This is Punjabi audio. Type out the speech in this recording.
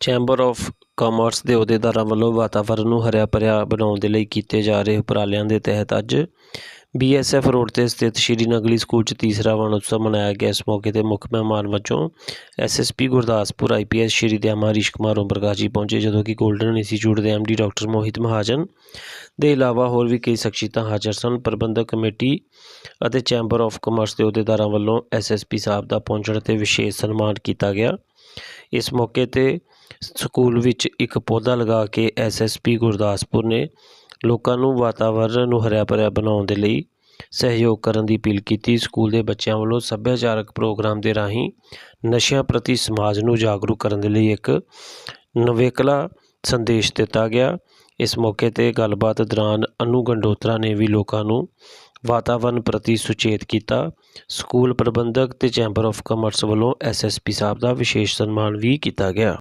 ਚੈਂਬਰ ਆਫ ਕਾਮਰਸ ਦੇ ਅਹੁਦੇਦਾਰਾਂ ਵੱਲੋਂ ਵਾਤਾਵਰਣ ਨੂੰ ਹਰਿਆ ਭਰਿਆ ਬਣਾਉਣ ਦੇ ਲਈ ਕੀਤੇ ਜਾ ਰਹੇ ਉਪਰਾਲਿਆਂ ਦੇ ਤਹਿਤ ਅੱਜ ਬੀਐਸਐਫ ਰੋਡ ਤੇ ਸਥਿਤ ਸ਼੍ਰੀ ਨਗਲੀ ਸਕੂਲ 'ਚ ਤੀਸਰਾ ਵਣ ਉਤਸਵ ਮਨਾਇਆ ਗਿਆ। ਇਸ ਮੌਕੇ ਤੇ ਮੁੱਖ ਮਹਿਮਾਨ ਵਜੋਂ ਐਸਐਸਪੀ ਗੁਰਦਾਸਪੁਰ ਆਈਪੀਐਸ ਸ਼੍ਰੀ ਦਿਆਮਾ ਹਰੀਸ਼ ਕੁਮਾਰ ਓਮ ਪ੍ਰਕਾਸ਼ ਜੀ ਪਹੁੰਚੇ, ਜਦੋਂ ਕਿ ਗੋਲਡਨ ਇੰਸਟੀਚਿਊਟ ਦੇ ਐਮਡੀ ਡਾਕਟਰ ਮੋਹਿਤ ਮਹਾਜਨ ਦੇ ਇਲਾਵਾ ਹੋਰ ਵੀ ਕਈ ਸ਼ਖਸੀਅਤਾਂ ਹਾਜ਼ਰ ਸਨ। ਪ੍ਰਬੰਧਕ ਕਮੇਟੀ ਅਤੇ ਚੈਂਬਰ ਆਫ ਕਮਰਸ ਦੇ ਅਹੁਦੇਦਾਰਾਂ ਵੱਲੋਂ ਐਸਐਸਪੀ ਸਾਹਿਬ ਦਾ ਪਹੁੰਚਣ ਤੇ ਵਿਸ਼ੇਸ਼ ਸਨਮਾਨ ਕੀਤਾ ਗਿਆ। ਇਸ ਮੌਕੇ ਤੇ ਸਕੂਲ ਵਿੱਚ ਇੱਕ ਪੌਦਾ ਲਗਾ ਕੇ ਐਸ ਐਸ ਪੀ ਗੁਰਦਾਸਪੁਰ ਨੇ ਲੋਕਾਂ ਨੂੰ ਵਾਤਾਵਰਨ ਨੂੰ ਹਰਿਆ ਭਰਿਆ ਬਣਾਉਣ ਦੇ ਲਈ ਸਹਿਯੋਗ ਕਰਨ ਦੀ ਅਪੀਲ ਕੀਤੀ। ਸਕੂਲ ਦੇ ਬੱਚਿਆਂ ਵੱਲੋਂ ਸੱਭਿਆਚਾਰਕ ਪ੍ਰੋਗਰਾਮ ਦੇ ਰਾਹੀਂ ਨਸ਼ਿਆਂ ਪ੍ਰਤੀ ਸਮਾਜ ਨੂੰ ਜਾਗਰੂਕ ਕਰਨ ਦੇ ਲਈ ਇੱਕ ਨਵੇਕਲਾ ਸੰਦੇਸ਼ ਦਿੱਤਾ ਗਿਆ। ਇਸ ਮੌਕੇ ਤੇ ਗੱਲਬਾਤ ਦੌਰਾਨ ਅਨੂ ਗੰਡੋਤਰਾ ਨੇ ਵੀ ਲੋਕਾਂ ਨੂੰ ਵਾਤਾਵਰਨ ਪ੍ਰਤੀ ਸੁਚੇਤ ਕੀਤਾ। ਸਕੂਲ ਪ੍ਰਬੰਧਕ ਅਤੇ ਚੈਂਬਰ ਆਫ ਕਮਰਸ ਵੱਲੋਂ ਐਸਐਸਪੀ ਸਾਹਿਬ ਦਾ ਵਿਸ਼ੇਸ਼ ਸਨਮਾਨ ਵੀ ਕੀਤਾ ਗਿਆ।